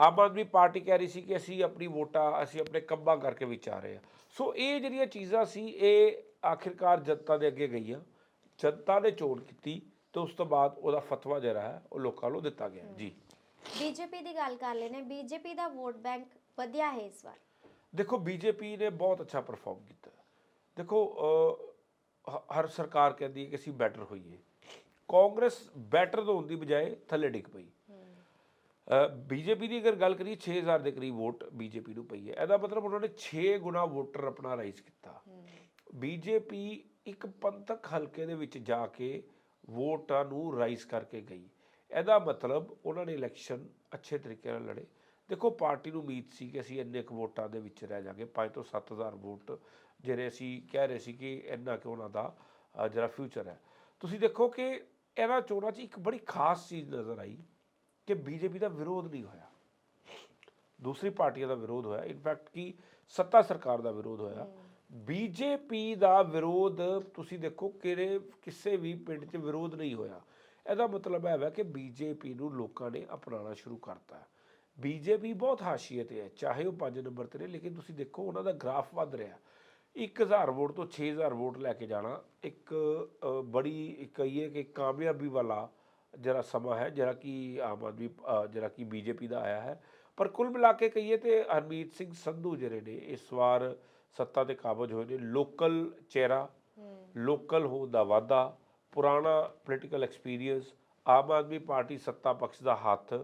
ਆਮ ਆਦਮੀ ਪਾਰਟੀ ਕਹਿ ਰਹੀ ਸੀ ਕਿ ਅਸੀਂ ਆਪਣੀ ਵੋਟਾਂ ਅਸੀਂ ਆਪਣੇ ਕੰਮਾਂ ਕਰਕੇ ਵਿਚਾਰ ਰਹੇ ਹਾਂ। ਸੋ ਇਹ ਜਿਹੜੀਆਂ ਚੀਜ਼ਾਂ ਸੀ ਇਹ ਆਖਿਰਕਾਰ ਜਨਤਾ ਦੇ ਅੱਗੇ ਗਈਆਂ। ਜਨਤਾ ਨੇ ਚੋਣ ਕੀਤੀ ਤੇ ਉਸ ਤੋਂ ਬਾਅਦ ਉਹਦਾ ਫਤਵਾ ਜਿਹੜਾ ਹੈ ਉਹ ਲੋਕਾਂ ਨੂੰ ਦਿੱਤਾ ਗਿਆ। ਜੀ। ਬੀਜੇਪੀ ਦੀ ਗੱਲ ਕਰ ਲੈਨੇ ਬੀਜੇਪੀ ਦਾ ਵੋਟ ਬੈਂਕ ਵਧਿਆ ਹੈ ਇਸ ਵਾਰ। ਦੇਖੋ ਬੀਜੇਪੀ ਨੇ ਬਹੁਤ ਅੱਛਾ ਪਰਫਾਰਮ ਕੀਤਾ। ਦੇਖੋ ਹਰ ਸਰਕਾਰ ਕਹਿੰਦੀ ਹੈ ਕਿ ਅਸੀਂ ਬੈਟਰ ਹੋਈਏ। ਕਾਂਗਰਸ ਬੈਟਰ ਹੋਣ ਦੀ ਬਜਾਏ ਥੱਲੇ ਡਿੱਗ ਪਈ। ਬੀਜੇਪੀ ਦੀ ਅਗਰ ਗੱਲ ਕਰੀਏ 6000 ਦੇ ਕਰੀਬ ਵੋਟ ਬੀਜੇਪੀ ਨੂੰ ਪਈ ਹੈ। ਇਹਦਾ ਮਤਲਬ ਉਹਨਾਂ ਨੇ 6 ਗੁਣਾ ਵੋਟਰ ਆਪਣਾ ਰਾਈਜ਼ ਕੀਤਾ। ਬੀਜੇਪੀ ਇੱਕ ਪੰਥਕ ਹਲਕੇ ਦੇ ਵਿੱਚ ਜਾ ਕੇ ਵੋਟਾਂ ਨੂੰ ਰਾਈਜ਼ ਕਰਕੇ ਗਈ। ਇਹਦਾ ਮਤਲਬ ਉਹਨਾਂ ਨੇ ਇਲੈਕਸ਼ਨ ਅੱਛੇ ਤਰੀਕੇ ਨਾਲ ਲੜੇ। ਦੇਖੋ ਪਾਰਟੀ ਨੂੰ ਉਮੀਦ ਸੀ ਕਿ ਅਸੀਂ ਇੰਨੇ ਕੁ ਵੋਟਾਂ ਦੇ ਵਿੱਚ ਰਹਿ ਜਾਗੇ। 5 ਤੋਂ 7000 ਵੋਟ ਜਿਹੜੇ ਅਸੀਂ ਕਹਿ ਰਹੇ ਸੀ ਕਿ ਇੰਨਾ ਕਿ ਉਹਨਾਂ ਦਾ ਜਿਹੜਾ ਫਿਊਚਰ ਹੈ। ਤੁਸੀਂ ਦੇਖੋ ਕਿ ਇਹਨਾਂ ਚੋਣਾਂ 'ਚ ਇੱਕ ਬੜੀ ਖਾਸ ਚੀਜ਼ ਨਜ਼ਰ ਆਈ। ਕਿ ਬੀਜੇਪੀ ਦਾ ਵਿਰੋਧ ਨਹੀਂ ਹੋਇਆ। ਦੂਸਰੀ ਪਾਰਟੀਆਂ ਦਾ ਵਿਰੋਧ ਹੋਇਆ। ਇਨਫੈਕਟ ਕਿ ਸੱਤਾ ਸਰਕਾਰ ਦਾ ਵਿਰੋਧ ਹੋਇਆ। ਬੀਜੇਪੀ ਦਾ ਵਿਰੋਧ ਤੁਸੀਂ ਦੇਖੋ ਕਿਹੜੇ ਕਿਸੇ ਵੀ ਪਿੰਡ 'ਚ ਵਿਰੋਧ ਨਹੀਂ ਹੋਇਆ। ਇਹਦਾ ਮਤਲਬ ਹੈ ਵਾ ਕਿ ਬੀਜੇਪੀ ਨੂੰ ਲੋਕਾਂ ਨੇ ਅਪਣਾਉਣਾ ਸ਼ੁਰੂ ਕਰਤਾ। ਬੀਜੇਪੀ ਬਹੁਤ ਹਾਸ਼ੀਏ ਤੇ ਹੈ ਚਾਹੇ ਉਹ 5 ਨੰਬਰ ਤੇ ਨੇ ਲੇਕਿਨ ਤੁਸੀਂ ਦੇਖੋ ਉਹਨਾਂ ਦਾ ਗ੍ਰਾਫ ਵੱਧ ਰਿਹਾ। 1000 ਵੋਟ ਤੋਂ 6000 ਵੋਟ ਲੈ ਕੇ ਜਾਣਾ ਇੱਕ ਬੜੀ ਕਹੀਏ ਕਿ ਕਾਮਯਾਬੀ ਵਾਲਾ ਜਿਹੜਾ ਸਮਾਂ ਹੈ ਜਿਹੜਾ ਕਿ ਆਮ ਆਦਮੀ ਜਿਹੜਾ ਕਿ ਬੀਜੇਪੀ ਦਾ ਆਇਆ ਹੈ। ਪਰ ਕੁੱਲ ਮਿਲਾ ਕੇ ਕਹੀਏ ਤੇ ਹਰਮੀਤ ਸਿੰਘ ਸੰਧੂ ਜਿਹੜੇ ਨੇ ਇਸ ਵਾਰ ਸੱਤਾ ਤੇ ਕਾਬਜ ਹੋਏ ਨੇ। ਲੋਕਲ ਚਿਹਰਾ ਲੋਕਲ ਹੋਣ ਦਾ ਵਾਅਦਾ ਪੁਰਾਣਾ political experience Aam Aadmi party ਸੱਤਾ ਪਕਸ਼ ਦਾ ਹੱਥ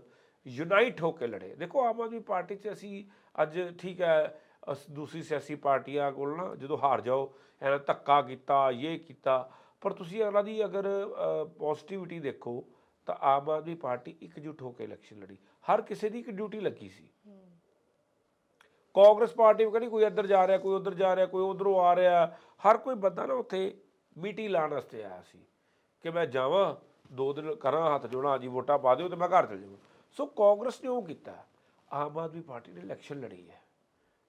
ਯੂਨਾਈਟ ਹੋ ਕੇ ਲੜੇ। ਦੇਖੋ ਆਮ ਆਦਮੀ ਪਾਰਟੀ 'ਚ ਅਸੀਂ ਅੱਜ ਠੀਕ ਹੈ ਅਸ ਦੂਸਰੀ ਸਿਆਸੀ ਪਾਰਟੀਆਂ ਕੋਲ ਨਾ ਜਦੋਂ ਹਾਰ ਜਾਓ ਇਹਨਾਂ ਧੱਕਾ ਕੀਤਾ ਇਹ ਕੀਤਾ ਪਰ ਤੁਸੀਂ ਉਹਨਾਂ ਦੀ ਅਗਰ ਪੋਜ਼ਿਟਿਵਿਟੀ ਦੇਖੋ ਤਾਂ ਆਮ ਆਦਮੀ ਪਾਰਟੀ ਇਕਜੁੱਟ ਹੋ ਕੇ ਇਲੈਕਸ਼ਨ ਲੜੀ। ਹਰ ਕਿਸੇ ਦੀ ਇੱਕ ਡਿਊਟੀ ਲੱਗੀ ਸੀ। ਕਾਂਗਰਸ ਪਾਰਟੀ ਵੀ ਕਹਿੰਦੀ ਕੋਈ ਇੱਧਰ ਜਾ ਰਿਹਾ, ਕੋਈ ਉੱਧਰ ਜਾ ਰਿਹਾ, ਕੋਈ ਉਧਰੋਂ ਆ ਰਿਹਾ। ਹਰ ਕੋਈ ਬੰਦਾ ਨਾ ਉੱਥੇ ਮੀਟੀ ਲਾਉਣ ਵਾਸਤੇ ਆਇਆ ਸੀ ਕਿ ਮੈਂ ਜਾਵਾਂ, ਦੋ ਦਿਨ ਕਰਾਂ, ਹੱਥ ਜੋੜਾਂ, ਜੀ ਵੋਟਾਂ ਪਾ ਦਿਓ ਤੇ ਮੈਂ ਘਰ ਚਲ ਜਾਵਾਂ। ਸੋ ਕਾਂਗਰਸ ਨੇ ਉਹ ਕੀਤਾ। ਆਮ ਆਦਮੀ ਪਾਰਟੀ ਨੇ ਇਲੈਕਸ਼ਨ ਲੜੀ ਹੈ।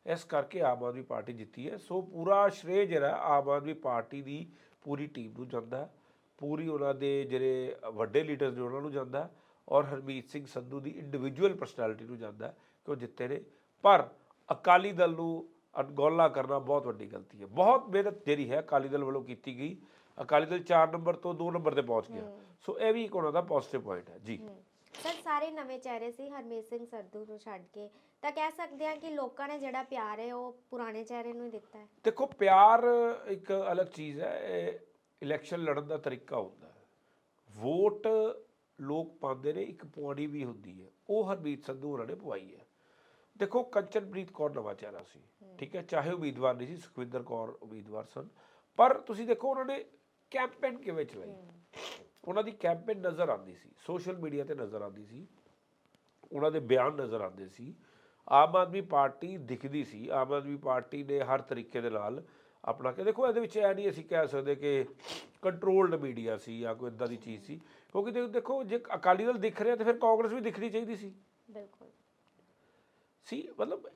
ਇਸ ਕਰਕੇ ਆਮ ਆਦਮੀ ਪਾਰਟੀ ਜਿੱਤੀ ਹੈ। ਸੋ ਪੂਰਾ ਸ਼੍ਰੇਅ ਜਿਹੜਾ ਆਮ ਆਦਮੀ ਪਾਰਟੀ ਦੀ ਪੂਰੀ ਟੀਮ ਨੂੰ ਜਾਂਦਾ। ਹੈ ਪੂਰੀ ਉਹਨਾਂ ਦੇ ਜਿਹੜੇ ਵੱਡੇ ਲੀਡਰਸ ਨੇ ਉਹਨਾਂ ਨੂੰ ਜਾਂਦਾ ਔਰ ਹਰਮੀਤ ਸਿੰਘ ਸੰਧੂ ਦੀ ਇੰਡੀਵਿਜੂਅਲ ਪਰਸਨੈਲਿਟੀ ਨੂੰ ਜਾਂਦਾ ਕਿ ਉਹ ਜਿੱਤੇ ਨੇ। ਪਰ ਅਕਾਲੀ ਦਲ ਨੂੰ ਅਣਗੌਲਾ ਕਰਨਾ ਬਹੁਤ ਵੱਡੀ ਗਲਤੀ ਹੈ। ਬਹੁਤ ਮਿਹਨਤ ਜਿਹੜੀ ਹੈ ਅਕਾਲੀ ਦਲ ਵੱਲੋਂ ਕੀਤੀ ਗਈ। ਅਕਾਲੀ ਦਲ 4 ਨੰਬਰ ਤੋਂ 2 ਨੰਬਰ ਤੇ ਪਹੁੰਚ ਗਿਆ। ਸੋ ਇਹ ਵੀ ਇੱਕ ਉਹਨਾਂ ਦਾ ਪੋਜ਼ਿਟਿਵ ਪੁਆਇੰਟ ਹੈ। ਜੀ। ਸਰ ਸਾਰੇ ਨਵੇਂ ਚਿਹਰੇ ਸੀ ਹਰਮੀਤ ਸਿੰਘ ਸੰਧੂ ਨੂੰ ਛੱਡ ਕੇ। ਤਾਂ ਕਹਿ ਸਕਦੇ ਹਾਂ ਕਿ ਲੋਕਾਂ ਨੇ ਜਿਹੜਾ ਪਿਆਰ ਹੈ ਉਹ ਪੁਰਾਣੇ ਚਿਹਰੇ ਨੂੰ ਹੀ ਦਿੱਤਾ ਹੈ। ਦੇਖੋ ਪਿਆਰ ਇੱਕ ਅਲੱਗ ਚੀਜ਼ ਹੈ। ਇਲੈਕਸ਼ਨ ਲੜਨ ਦਾ ਤਰੀਕਾ ਹੁੰਦਾ ਹੈ। ਵੋਟ ਲੋਕ ਪਾਉਂਦੇ ਨੇ, ਇੱਕ ਪੁਆੜੀ ਵੀ ਹੁੰਦੀ ਹੈ। ਉਹ ਹਰਮੀਤ ਸੰਧੂ ਉਹਨਾਂ ਨੇ ਪਵਾਈ ਹੈ। ਦੇਖੋ, ਕੰਚਨਪ੍ਰੀਤ ਕੌਰ ਨਵਾਂ ਚਿਹਰਾ ਸੀ, ਠੀਕ ਹੈ, ਚਾਹੇ ਉਮੀਦਵਾਰ ਨਹੀਂ ਸੀ, ਸੁਖਵਿੰਦਰ ਕੌਰ ਉਮੀਦਵਾਰ ਸਨ। ਪਰ ਤੁਸੀਂ ਦੇਖੋ, ਉਹਨਾਂ ਨੇ ਕੈਂਪੇਨ ਕਿਵੇਂ ਚਲਾਈ? ਉਹਨਾਂ ਦੀ ਕੈਂਪੇਨ ਨਜ਼ਰ ਆਉਂਦੀ ਸੀ, ਸੋਸ਼ਲ ਮੀਡੀਆ ਤੇ ਨਜ਼ਰ ਆਉਂਦੀ ਸੀ। ਉਹਨਾਂ ਦੇ ਬਿਆਨ ਨਜ਼ਰ ਆਉਂਦੇ ਸੀ। ਆਮ ਆਦਮੀ ਪਾਰਟੀ ਦਿਖਦੀ ਸੀ। ਆਮ ਆਦਮੀ ਪਾਰਟੀ ਨੇ ਹਰ ਤਰੀਕੇ ਦੇ ਨਾਲ ਆਪਣਾ ਕਿ ਦੇਖੋ ਇਹਦੇ ਵਿੱਚ ਇਹ ਨਹੀਂ ਅਸੀਂ ਕਹਿ ਸਕਦੇ ਕਿ ਕੰਟਰੋਲਡ ਮੀਡੀਆ ਸੀ ਜਾਂ ਕੋਈ ਇਦਾਂ ਦੀ ਚੀਜ਼ ਸੀ। ਕਿਉਂਕਿ ਦੇਖੋ ਜੇ ਅਕਾਲੀ ਦਲ ਦਿਖ ਰਿਹਾ ਤੇ ਫਿਰ ਕਾਂਗਰਸ ਵੀ ਦਿਖਣੀ ਚਾਹੀਦੀ ਸੀ। ਬਿਲਕੁਲ। ਸੀ ਮਤਲਬ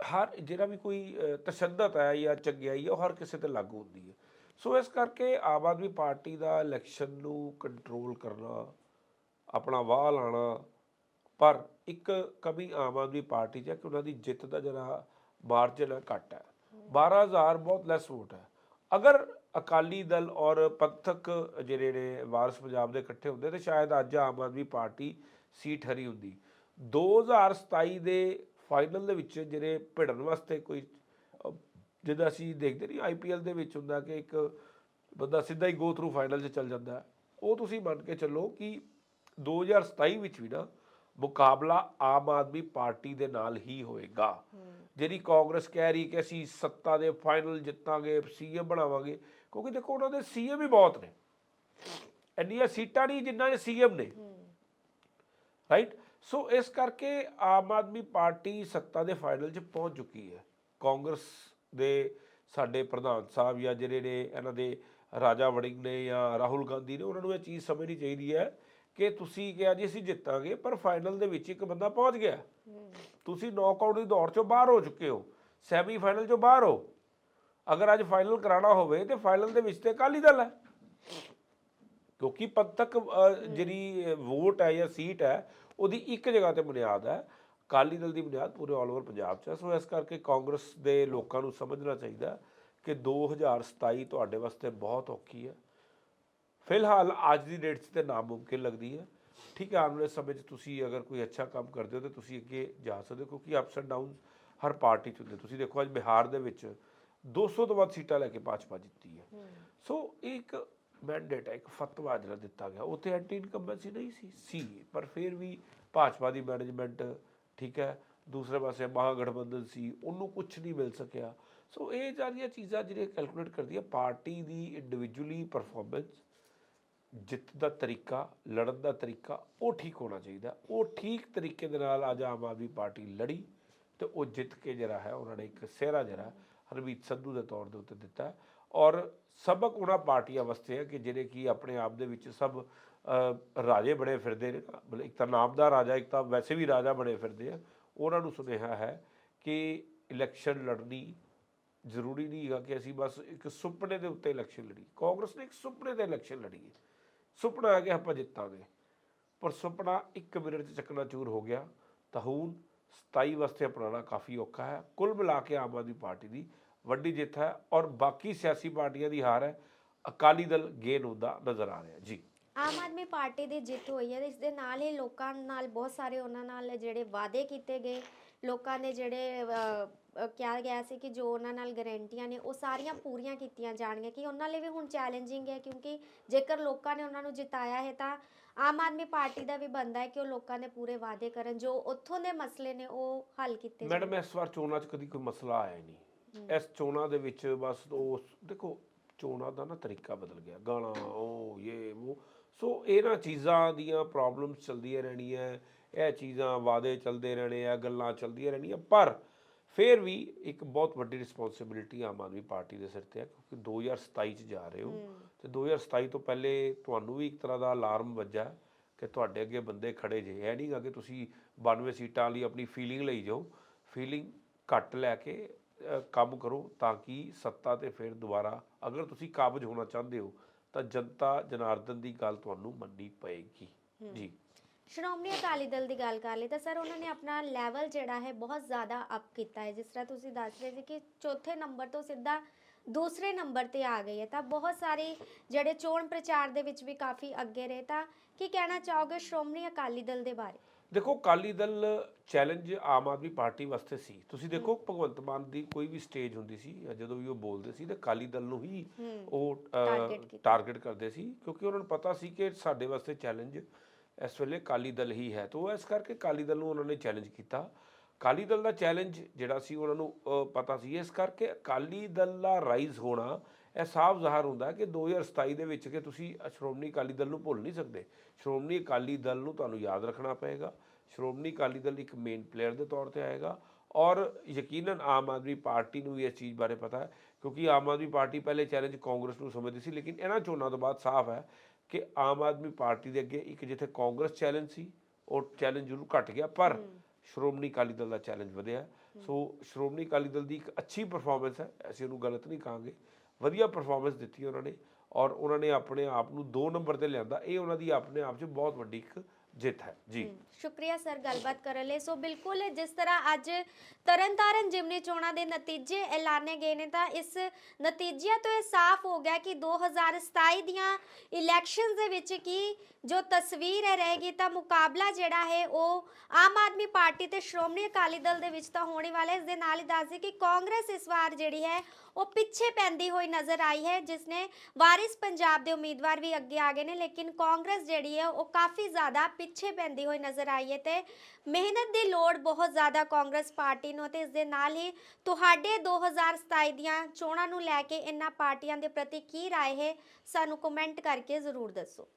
ਹਰ ਜਿਹੜਾ ਵੀ ਕੋਈ ਤਸ਼ੱਦਦ ਹੈ ਜਾਂ ਚੰਗਿਆਈ ਹੈ ਉਹ ਹਰ ਕਿਸੇ ਤੇ ਲਾਗੂ ਹੁੰਦੀ ਹੈ। ਸੋ ਇਸ ਕਰਕੇ ਆਮ ਆਦਮੀ ਪਾਰਟੀ ਦਾ ਇਲੈਕਸ਼ਨ ਨੂੰ ਕੰਟਰੋਲ ਕਰਨਾ ਆਪਣਾ ਵਾਹ ਲਾਣਾ ਪਰ ਇੱਕ ਕਮੀ ਆਮ ਆਦਮੀ ਪਾਰਟੀ 'ਚ ਹੈ ਕਿ ਉਹਨਾਂ ਦੀ ਜਿੱਤ ਦਾ ਜਿਹੜਾ ਮਾਰਜਨ ਘੱਟ ਹੈ। 12000 ਬਹੁਤ ਲੈਸ ਵੋਟ ਹੈ ਅਗਰ ਅਕਾਲੀ ਦਲ ਔਰ ਪੰਥਕ ਜਿਹੜੇ ਨੇ ਵਾਰਸ ਪੰਜਾਬ ਦੇ ਇਕੱਠੇ ਹੁੰਦੇ ਤੇ ਸ਼ਾਇਦ ਅੱਜ ਆਮ ਆਦਮੀ ਪਾਰਟੀ ਸੀਟ ਹਰੀ ਹੁੰਦੀ 2027 ਦੇ ਫਾਈਨਲ ਦੇ ਵਿੱਚ ਜਿਹੜੇ ਭਿੜਨ ਵਾਸਤੇ ਕੋਈ ਜਿੱਦਾਂ ਅਸੀਂ ਦੇਖਦੇ ਨਹੀਂ ਆਈਪੀਐਲ ਦੇ ਵਿੱਚ ਹੁੰਦਾ ਕਿ ਇੱਕ ਬੰਦਾ ਸਿੱਧਾ ਹੀ ਗੋ ਥਰੂ ਫਾਈਨਲ 'ਚ ਚੱਲ ਜਾਂਦਾ ਉਹ ਤੁਸੀਂ ਮੰਨ ਕੇ ਚੱਲੋ ਕਿ 2027 ਵਿੱਚ ਵੀ ਨਾ ਮੁਕਾਬਲਾ ਆਮ ਆਦਮੀ ਪਾਰਟੀ ਦੇ ਨਾਲ ਹੀ ਹੋਏਗਾ। ਜਿਹੜੀ ਕਾਂਗਰਸ ਕਹਿ ਰਹੀ ਕਿ ਅਸੀਂ ਸੱਤਾ ਦੇ ਫਾਈਨਲ ਜਿੱਤਾਂਗੇ, ਸੀਐਮ ਬਣਾਵਾਂਗੇ, ਕਿਉਂਕਿ ਦੇਖੋ ਉਹਨਾਂ ਦੇ ਸੀਐਮ ਹੀ ਬਹੁਤ ਨੇ। ਇੰਨੀਆਂ ਸੀਟਾਂ ਨਹੀਂ ਜਿੰਨਾ ਸੀਐਮ ਨੇ। ਰਾਈਟ ਸੋ ਇਸ ਕਰਕੇ ਆਮ ਆਦਮੀ ਪਾਰਟੀ ਸੱਤਾ ਦੇ ਫਾਈਨਲ 'ਚ ਪਹੁੰਚ ਚੁੱਕੀ ਹੈ। ਕਾਂਗਰਸ ਦੇ ਸਾਡੇ ਪ੍ਰਧਾਨ ਸਾਹਿਬ ਜਾਂ ਜਿਹੜੇ ਨੇ ਇਹਨਾਂ ਦੇ ਰਾਜਾ ਵੜਿੰਗ ਨੇ ਜਾਂ ਰਾਹੁਲ ਗਾਂਧੀ ਨੇ, ਉਹਨਾਂ ਨੂੰ ਇਹ ਚੀਜ਼ ਸਮਝਣੀ ਚਾਹੀਦੀ ਹੈ ਕਿ ਤੁਸੀਂ ਕਿਹਾ ਜੀ ਅਸੀਂ ਜਿੱਤਾਂਗੇ, ਪਰ ਫਾਈਨਲ ਦੇ ਵਿੱਚ ਇੱਕ ਬੰਦਾ ਪਹੁੰਚ ਗਿਆ। ਤੁਸੀਂ ਨੌਕਆਊਟ ਦੀ ਦੌੜ ਚੋਂ ਬਾਹਰ ਹੋ ਚੁੱਕੇ ਹੋ। ਸੈਮੀ ਫਾਈਨਲ ਚੋਂ ਬਾਹਰ ਹੋ। ਅਗਰ ਅੱਜ ਫਾਈਨਲ ਕਰਾਉਣਾ ਹੋਵੇ ਤੇ ਫਾਈਨਲ ਦੇ ਵਿੱਚ ਤੇ ਅਕਾਲੀ ਦਲ ਹੈ। ਕਿਉਂਕਿ ਪੰਥਕ ਜਿਹੜੀ ਵੋਟ ਹੈ ਜਾਂ ਸੀਟ ਹੈ, ਉਹਦੀ ਇੱਕ ਜਗ੍ਹਾ ਤੇ ਬੁਨਿਆਦ ਹੈ। ਅਕਾਲੀ ਦਲ ਦੀ ਬੁਨਿਆਦ ਪੂਰੇ ਆਲ ਓਵਰ ਪੰਜਾਬ 'ਚ ਹੈ। ਸੋ ਇਸ ਕਰਕੇ ਕਾਂਗਰਸ ਦੇ ਲੋਕਾਂ ਨੂੰ ਸਮਝਣਾ ਚਾਹੀਦਾ ਕਿ 2027 ਤੁਹਾਡੇ ਵਾਸਤੇ ਬਹੁਤ ਔਖੀ ਹੈ। ਫਿਲਹਾਲ ਅੱਜ ਦੀ ਡੇਟ 'ਚ ਤੇ ਨਾਮੁਮਕਿਨ ਲੱਗਦੀ ਹੈ। ਠੀਕ ਹੈ ਆਉਣ ਵਾਲੇ ਸਮੇਂ 'ਚ ਤੁਸੀਂ ਅਗਰ ਕੋਈ ਅੱਛਾ ਕੰਮ ਕਰਦੇ ਹੋ ਤੇ ਤੁਸੀਂ ਅੱਗੇ ਜਾ ਸਕਦੇ ਹੋ ਕਿਉਂਕਿ ਅਪਸ ਐਂਡ ਡਾਊਨਸ ਹਰ ਪਾਰਟੀ 'ਚ ਹੁੰਦੇ। ਤੁਸੀਂ ਦੇਖੋ ਅੱਜ ਬਿਹਾਰ ਦੇ ਵਿੱਚ 200 ਤੋਂ ਵੱਧ ਸੀਟਾਂ ਲੈ ਕੇ ਭਾਜਪਾ ਜਿੱਤੀ ਹੈ। ਸੋ ਇੱਕ ਮੈਂਡੇਟ ਹੈ ਇੱਕ ਫਤਵਾ ਜਿਹੜਾ ਦਿੱਤਾ ਗਿਆ। ਉੱਥੇ ਐਂਟੀ ਇਨਕੰਬੈਂਸੀ ਨਹੀਂ ਸੀ ਸੀ ਪਰ ਫਿਰ ਵੀ ਭਾਜਪਾ ਦੀ ਮੈਨੇਜਮੈਂਟ ਠੀਕ ਹੈ ਦੂਸਰੇ ਪਾਸੇ ਮਹਾਗਠਬੰਧਨ ਸੀ ਉਹਨੂੰ ਕੁਝ ਨਹੀਂ ਮਿਲ ਸਕਿਆ। ਸੋ ਇਹ ਸਾਰੀਆਂ ਚੀਜ਼ਾਂ ਜਿਹੜੀਆਂ ਕੈਲਕੂਲੇਟ ਕਰਦੀਆਂ ਪਾਰਟੀ ਦੀ ਇੰਡੀਵਿਜੂਅਲੀ ਪਰਫਾਰਮੈਂਸ ਜਿੱਤ ਦਾ ਤਰੀਕਾ, ਲੜਨ ਦਾ ਤਰੀਕਾ ਉਹ ਠੀਕ ਹੋਣਾ ਚਾਹੀਦਾ। ਉਹ ਠੀਕ ਤਰੀਕੇ ਦੇ ਨਾਲ ਅੱਜ ਆਮ ਆਦਮੀ ਪਾਰਟੀ ਲੜੀ ਤੇ ਉਹ ਜਿੱਤ ਕੇ ਜਿਹੜਾ ਹੈ, ਉਹਨਾਂ ਨੇ ਇੱਕ ਸਿਹਰਾ ਜਿਹੜਾ ਹਰਮੀਤ ਸੰਧੂ ਦੇ ਤੌਰ ਦੇ ਉੱਤੇ ਦਿੱਤਾ ਔਰ ਸਬਕ ਉਹਨਾਂ ਪਾਰਟੀਆਂ ਵਾਸਤੇ ਹੈ ਕਿ ਜਿਹੜੇ ਕੀ ਆਪਣੇ ਆਪ ਦੇ ਵਿੱਚ ਸਭ ਰਾਜੇ ਬਣੇ ਫਿਰਦੇ ਨੇ ਮਤਲਬ ਇੱਕ ਤਾਂ ਨਾਮ ਦਾ ਰਾਜਾ, ਇੱਕ ਤਾਂ ਵੈਸੇ ਵੀ ਰਾਜਾ ਬਣੇ ਫਿਰਦੇ ਆ। ਉਹਨਾਂ ਨੂੰ ਸੁਨੇਹਾ ਹੈ ਕਿ ਇਲੈਕਸ਼ਨ ਲੜਨੀ ਜ਼ਰੂਰੀ ਨਹੀਂ ਹੈਗਾ ਕਿ ਅਸੀਂ ਬਸ ਇੱਕ ਸੁਪਨੇ ਦੇ ਉੱਤੇ ਇਲੈਕਸ਼ਨ ਲੜੀ। ਕਾਂਗਰਸ ਨੇ ਇੱਕ ਸੁਪਨੇ ਤੇ ਇਲੈਕਸ਼ਨ ਲੜੀ ਹੈ। ਸੁਪਨਾ ਆ ਕਿ ਆਪਾਂ ਜਿੱਤਾਂਗੇ। ਪਰ ਸੁਪਨਾ ਇੱਕ ਮਿੰਟ 'ਚ ਚੱਕਣਾ-ਚੂਰ ਹੋ ਗਿਆ। ਤਾਂ ਹੁਣ 27 ਵਾਸਤੇ ਅਪਣਾਉਣਾ ਕਾਫੀ ਔਖਾ ਹੈ। ਕੁੱਲ ਮਿਲਾ ਕੇ ਆਮ ਆਦਮੀ ਪਾਰਟੀ ਦੀ ਵੱਡੀ ਜਿੱਤ ਹੈ ਔਰ ਬਾਕੀ ਸਿਆਸੀ ਪਾਰਟੀਆਂ ਦੀ ਹਾਰ ਹੈ। ਅਕਾਲੀ ਦਲ ਗੇਨ ਹੁੰਦਾ ਨਜ਼ਰ ਆ ਰਿਹਾ। ਜੀ। ਆਮ ਆਦਮੀ ਪਾਰਟੀ ਦੀ ਜਿੱਤ ਹੋਈ ਹੈ। ਇਸ ਦੇ ਨਾਲ ਹੀ ਲੋਕਾਂ ਨਾਲ ਬਹੁਤ ਸਾਰੇ ਉਹਨਾਂ ਨਾਲ ਜਿਹੜੇ ਵਾਅਦੇ ਕੀਤੇ ਗਏ। ਲੋਕਾਂ ਨੇ ਜਿਹੜੇ ਕਿਹਾ ਗਿਆ ਸੀ ਕਿ ਜੋ ਉਹਨਾਂ ਨਾਲ ਗਾਰੰਟੀਆਂ ਨੇ ਉਹ ਸਾਰੀਆਂ ਪੂਰੀਆਂ ਕੀਤੀਆਂ ਜਾਣਗੀਆਂ ਕਿ ਉਹਨਾਂ ਲਈ ਵੀ ਹੁਣ ਚੈਲੰਜਿੰਗ ਹੈ ਕਿਉਂਕਿ ਜੇਕਰ ਲੋਕਾਂ ਨੇ ਉਹਨਾਂ ਨੂੰ ਜਿਤਾਇਆ ਹੈ ਤਾਂ ਆਮ ਆਦਮੀ ਪਾਰਟੀ ਦਾ ਵੀ ਬੰਦਾ ਹੈ ਕਿ ਉਹ ਲੋਕਾਂ ਦੇ ਪੂਰੇ ਵਾਅਦੇ ਕਰਨ ਜੋ ਉੱਥੋਂ ਦੇ ਮਸਲੇ ਨੇ ਉਹ ਹੱਲ ਕੀਤੇ ਮੈਡਮ ਇਸ ਵਾਰ ਚੋਣਾਂ 'ਚ ਕਦੀ ਕੋਈ ਮਸਲਾ ਆਇਆ ਹੀ ਨਹੀਂ। ਇਸ ਚੋਣਾਂ ਦੇ ਵਿੱਚ ਬਸ ਉਹ ਦੇਖੋ ਚੋਣਾਂ ਦਾ ਨਾ ਤਰੀਕਾ ਬਦਲ ਗਿਆ। ਗਾਣਾ ਉਹ ਇਹ ਉਹ ਸੋ ਇਹਨਾਂ ਚੀਜ਼ਾਂ ਦੀਆਂ ਪ੍ਰੋਬਲਮਸ ਚੱਲਦੀਆਂ ਰਹਿਣੀਆਂ ਇਹ ਚੀਜ਼ਾਂ ਵਾਅਦੇ ਚੱਲਦੇ ਰਹਿਣੇ ਆ ਗੱਲਾਂ ਚੱਲਦੀਆਂ ਰਹਿਣੀਆਂ ਪਰ ਫਿਰ ਵੀ ਇੱਕ ਬਹੁਤ ਵੱਡੀ ਰਿਸਪੌਂਸਿਬਿਲਿਟੀ ਆਮ ਆਦਮੀ ਪਾਰਟੀ ਦੇ ਸਿਰ ਤੇ ਹੈ ਕਿਉਂਕਿ 2027 ਚ ਜਾ ਰਹੇ ਹੋ ਤੇ 2027 ਤੋਂ ਪਹਿਲੇ ਤੁਹਾਨੂੰ ਵੀ ਇੱਕ ਤਰ੍ਹਾਂ ਦਾ ਅਲਾਰਮ ਵੱਜਾ ਕਿ ਤੁਹਾਡੇ ਅੱਗੇ ਬੰਦੇ ਖੜੇ ਜੇ। ਇਹ ਨਹੀਂਗਾ ਕਿ ਤੁਸੀਂ 92 ਸੀਟਾਂ ਲਈ ਆਪਣੀ ਫੀਲਿੰਗ ਲਈ ਜਾਓ। ਫੀਲਿੰਗ ਘੱਟ ਲੈ ਕੇ ਕੰਮ ਕਰੋ ਤਾਂ ਕਿ ਸੱਤਾ ਤੇ ਫਿਰ ਦੁਬਾਰਾ ਅਗਰ ਤੁਸੀਂ ਕਾਬਜ ਹੋਣਾ ਚਾਹੁੰਦੇ ਹੋ ਤਾਂ ਜਨਤਾ ਜਨਾਰਦਨ ਦੀ ਗੱਲ ਤੁਹਾਨੂੰ ਮੰਨਣੀ ਪਏਗੀ। ਜੀ। ਸ਼੍ਰੋਮਣੀ ਅਕਾਲੀ ਦਲ ਦੀ ਗੱਲ ਕਰ ਲਈ ਤਾਂ ਸਰ ਉਹਨਾਂ ਨੇ ਆਪਣਾ ਲੈਵਲ ਜਿਹੜਾ ਹੈ ਬਹੁਤ ਜ਼ਿਆਦਾ ਅਪ ਕੀਤਾ ਹੈ। ਜਿਸ ਤਰ੍ਹਾਂ ਤੁਸੀਂ ਦੱਸ ਰਹੇ ਸੀ ਕਿ ਚੌਥੇ ਨੰਬਰ ਤੋਂ ਸਿੱਧਾ ਦੂਸਰੇ ਨੰਬਰ ਤੇ ਆ ਗਈ ਹੈ। ਤਾਂ ਬਹੁਤ ਸਾਰੇ ਜਿਹੜੇ ਚੋਣ ਪ੍ਰਚਾਰ ਦੇ ਵਿੱਚ ਵੀ ਕਾਫੀ ਅੱਗੇ ਰਹੇ। ਤਾਂ ਕੀ ਕਹਿਣਾ ਚਾਹੋਗੇ ਸ਼੍ਰੋਮਣੀ ਅਕਾਲੀ ਦਲ ਦੇ ਬਾਰੇ? ਦੇਖੋ ਕਾਲੀ ਦਲ ਚੈਲੰਜ ਆਮ ਆਦਮੀ ਪਾਰਟੀ ਵਾਸਤੇ ਸੀ। ਤੁਸੀਂ ਦੇਖੋ ਭਗਵੰਤ ਮਾਨ ਦੀ ਕੋਈ ਵੀ ਸਟੇਜ ਹੁੰਦੀ ਸੀ ਜਦੋਂ ਵੀ ਉਹ ਬੋਲਦੇ ਸੀ ਤੇ ਕਾਲੀ ਦਲ ਨੂੰ ਹੀ ਉਹ। ਟਾਰਗੇਟ ਕਰਦੇ ਸੀ। ਕਿਉਂਕਿ ਉਹਨਾਂ ਨੂੰ ਪਤਾ ਸੀ ਕਿ ਸਾਡੇ ਵਾਸਤੇ ਚੈਲੰਜ ਇਸ ਵੇਲੇ ਕਾਲੀ ਦਲ ਹੀ ਹੈ। ਤੋਂ ਇਸ ਕਰਕੇ ਕਾਲੀ ਦਲ ਨੂੰ ਉਹਨਾਂ ਨੇ ਚੈਲੰਜ ਕੀਤਾ। ਕਾਲੀ ਦਲ ਦਾ ਚੈਲੰਜ ਜਿਹੜਾ ਸੀ ਉਹਨਾਂ ਨੂੰ ਪਤਾ ਸੀ। ਇਸ ਕਰਕੇ ਅਕਾਲੀ ਦਲ ਦਾ ਰਾਈਜ਼ ਹੋਣਾ ਇਹ ਸਾਫ਼ ਜ਼ਾਹਰ ਹੁੰਦਾ ਕਿ 2027 ਦੇ ਵਿੱਚ ਕਿ ਤੁਸੀਂ ਸ਼੍ਰੋਮਣੀ ਅਕਾਲੀ ਦਲ ਨੂੰ ਭੁੱਲ ਨਹੀਂ ਸਕਦੇ। ਸ਼੍ਰੋਮਣੀ ਅਕਾਲੀ ਦਲ ਨੂੰ ਤੁਹਾਨੂੰ ਯਾਦ ਰੱਖਣਾ ਪਏਗਾ। ਸ਼੍ਰੋਮਣੀ ਅਕਾਲੀ ਦਲ ਇੱਕ ਮੇਨ ਪਲੇਅਰ ਦੇ ਤੌਰ ਤੇ ਆਏਗਾ। ਔਰ ਯਕੀਨਨ ਆਮ ਆਦਮੀ ਪਾਰਟੀ ਨੂੰ ਵੀ ਇਸ ਚੀਜ਼ ਬਾਰੇ ਪਤਾ ਹੈ, ਕਿਉਂਕਿ ਆਮ ਆਦਮੀ ਪਾਰਟੀ ਪਹਿਲੇ ਚੈਲੰਜ ਕਾਂਗਰਸ ਨੂੰ ਸਮਝਦੀ ਸੀ, ਲੇਕਿਨ ਇਹਨਾਂ ਚੋਣਾਂ ਤੋਂ ਬਾਅਦ ਸਾਫ਼ ਹੈ ਕਿ ਆਮ ਆਦਮੀ ਪਾਰਟੀ ਦੇ ਅੱਗੇ ਇੱਕ ਜਿੱਥੇ ਕਾਂਗਰਸ ਚੈਲੰਜ ਸੀ ਉਹ ਚੈਲੰਜ ਜ਼ਰੂਰ ਘਟ ਗਿਆ ਪਰ ਸ਼੍ਰੋਮਣੀ ਅਕਾਲੀ ਦਲ ਦਾ ਚੈਲੰਜ ਵਧਿਆ। ਸੋ ਸ਼੍ਰੋਮਣੀ ਅਕਾਲੀ ਦਲ ਦੀ ਇੱਕ ਅੱਛੀ ਪਰਫਾਰਮੈਂਸ ਹੈ ਅਸੀਂ ਉਹਨੂੰ ਗਲਤ ਨਹੀਂ ਕਹਾਂਗੇ। ਵਧੀਆ ਪਰਫਾਰਮੈਂਸ ਦਿੱਤੀ ਉਹਨਾਂ ਨੇ ਔਰ ਉਹਨਾਂ ਨੇ ਆਪਣੇ ਆਪ ਨੂੰ 2 ਨੰਬਰ ਤੇ ਲਿਆਂਦਾ। ਇਹ ਉਹਨਾਂ ਦੀ ਆਪਣੇ ਆਪ 'ਚ ਬਹੁਤ ਵੱਡੀ ਇੱਕ ਜਿੱਤ ਹੈ, ਜੀ ਸ਼ੁਕਰੀਆ ਸਰ, ਗੱਲਬਾਤ ਕਰਨ ਲਈ ਸੋ ਬਿਲਕੁਲ ਜਿਸ ਤਰ੍ਹਾਂ ਅੱਜ ਤਰਨਤਾਰਨ ਜਿਮਨੀ ਚੋਣਾਂ ਦੇ ਨਤੀਜੇ ਐਲਾਨੇ ਗਏ ਨੇ, ਤਾਂ ਇਸ ਨਤੀਜਿਆਂ ਤੋਂ ਇਹ ਸਾਫ਼ ਹੋ ਗਿਆ ਕਿ 2027 ਦੀਆਂ ਇਲੈਕਸ਼ਨਸ ਦੇ ਵਿੱਚ ਕੀ ਜੋ ਤਸਵੀਰ ਹੈ ਰਹੇਗੀ, ਤਾਂ ਮੁਕਾਬਲਾ ਜਿਹੜਾ ਹੈ ਉਹ ਆਮ ਆਦਮੀ ਪਾਰਟੀ ਤੇ ਸ਼੍ਰੋਮਣੀ ਅਕਾਲੀ ਦਲ ਦੇ ਵਿੱਚ ਤਾਂ ਹੋਣੇ ਵਾਲਾ ਹੈ। ਇਸ ਦੇ ਨਾਲ ਹੀ ਦੱਸ ਦਈਏ ਕਿ ਕਾਂਗਰਸ ਇਸ ਵਾਰ ਜਿਹੜੀ ਹੈ ਉਹ ਪਿੱਛੇ ਪੈਂਦੀ ਹੋਈ ਨਜ਼ਰ ਆਈ ਹੈ ਜਿਸ ਨੇ ਵਾਰਿਸ ਪੰਜਾਬ ਦੇ ਉਮੀਦਵਾਰ ਵੀ ਅੱਗੇ ਆ ਗਏ ਨੇ, ਲੇਕਿਨ ਕਾਂਗਰਸ ਜਿਹੜੀ ਹੈ, ਉਹ ਕਾਫੀ ਜ਼ਿਆਦਾ ਪਿੱਛੇ ਪੈਂਦੀ ਹੋਈ ਨਜ਼ਰ ਆਈ ਹੈ ਤੇ ਮਿਹਨਤ ਦੀ ਲੋੜ ਬਹੁਤ ਜ਼ਿਆਦਾ ਕਾਂਗਰਸ ਪਾਰਟੀ ਨੂੰ ਤੇ ਇਸ ਦੇ ਨਾਲ ਹੀ ਤੁਹਾਡੇ 2027 ਦੀਆਂ ਚੋਣਾਂ ਨੂੰ ਲੈ ਕੇ ਇਹਨਾਂ ਪਾਰਟੀਆਂ ਦੇ ਪ੍ਰਤੀ ਕੀ ਰਾਏ ਹੈ, ਸਾਨੂੰ ਕਮੈਂਟ ਕਰਕੇ ਜ਼ਰੂਰ ਦੱਸੋ।